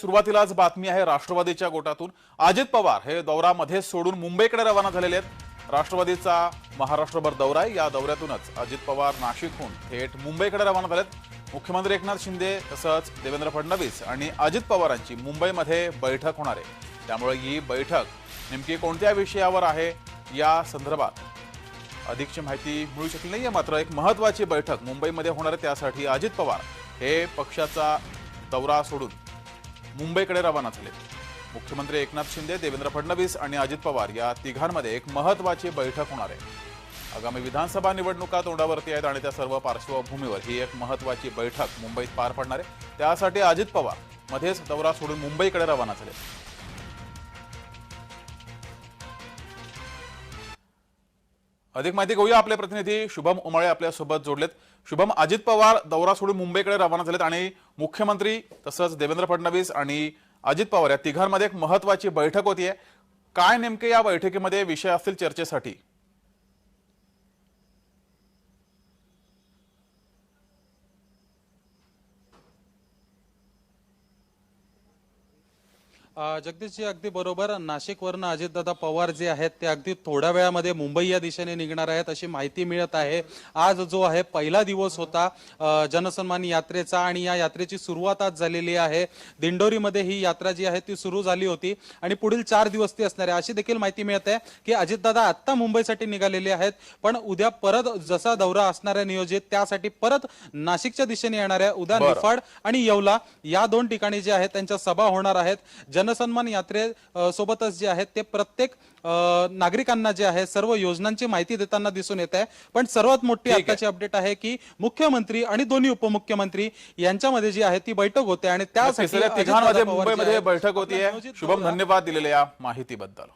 सुरुवातीलाच बातमी आहे राष्ट्रवादीच्या गोटातून. अजित पवार हे दौरामध्ये सोडून मुंबईकडे रवाना झालेले आहेत. राष्ट्रवादीचा महाराष्ट्रभर दौरा आहे. या दौऱ्यातूनच अजित पवार नाशिकहून थेट मुंबईकडे रवाना झालेत. मुख्यमंत्री एकनाथ शिंदे तसंच देवेंद्र फडणवीस आणि अजित पवारांची मुंबईमध्ये बैठक होणार आहे. त्यामुळे ही बैठक नेमकी कोणत्या विषयावर आहे या संदर्भात अधिकची माहिती मिळू शकली नाही मात्र एक महत्वाची बैठक मुंबईमध्ये होणार आहे. त्यासाठी अजित पवार हे पक्षाचा दौरा सोडून मुंबईकडे रवाना झाले. मुख्यमंत्री एकनाथ शिंदे देवेंद्र फडणवीस आणि अजित पवार या तिघांमध्ये एक महत्वाची बैठक होणार आहे. आगामी विधानसभा निवडणुका तोंडावरती आहेत आणि त्या सर्व पार्श्वभूमीवर ही एक महत्वाची बैठक मुंबईत पार पडणार आहे. त्यासाठी अजित पवार मध्येच दौरा सोडून मुंबईकडे रवाना झाले. अधिक माहिती घेऊया आपले प्रतिनिधी. शुभम उमाळे आपल्यासोबत जोडलेत. शुभम अजित पवार दौरा सोडून मुंबईकडे रवाना झालेत आणि मुख्यमंत्री तसंच देवेंद्र फडणवीस आणि अजित पवार या तिघांमध्ये एक महत्वाची बैठक होतीये. काय नेमके या बैठकीमध्ये विषय असतील चर्चेसाठी? जगदीशजी अगदी बरोबर. नाशिकवरनं अजितदादा पवार जे आहेत ते अगदी थोड्या वेळामध्ये मुंबई या दिशेने निघणार आहेत अशी माहिती मिळत आहे. आज जो आहे पहिला दिवस होता जनसन्मान यात्रेचा आणि या यात्रेची सुरुवात आज झालेली आहे. दिंडोरीमध्ये ही यात्रा जी आहे ती सुरू झाली होती आणि पुढील चार दिवस ती असणार आहे. अशी देखील माहिती मिळत आहे की अजितदादा आत्ता मुंबईसाठी निघालेले आहेत पण उद्या परत जसा दौरा असणार आहे नियोजित त्यासाठी परत नाशिकच्या दिशेने येणार आहे. उद्या. निफाड आणि येवला या दोन ठिकाणी जे आहेत त्यांच्या सभा होणार आहेत. जनसन्मान यात्रे सोबतच जे आहेत ते प्रत्येक नागरिकांना जे आहे सर्व योजनांची माहिती देताना दिसून येत आहे. पण सर्वात मोठी. आताची अपडेट आहे की मुख्यमंत्री आणि दोन्ही उपमुख्यमंत्री यांच्यामध्ये जी आहे ती बैठक होते आणि त्यासाठी बैठक नियोजित शुभम धन्यवाद दिलेल्या या माहितीबद्दल.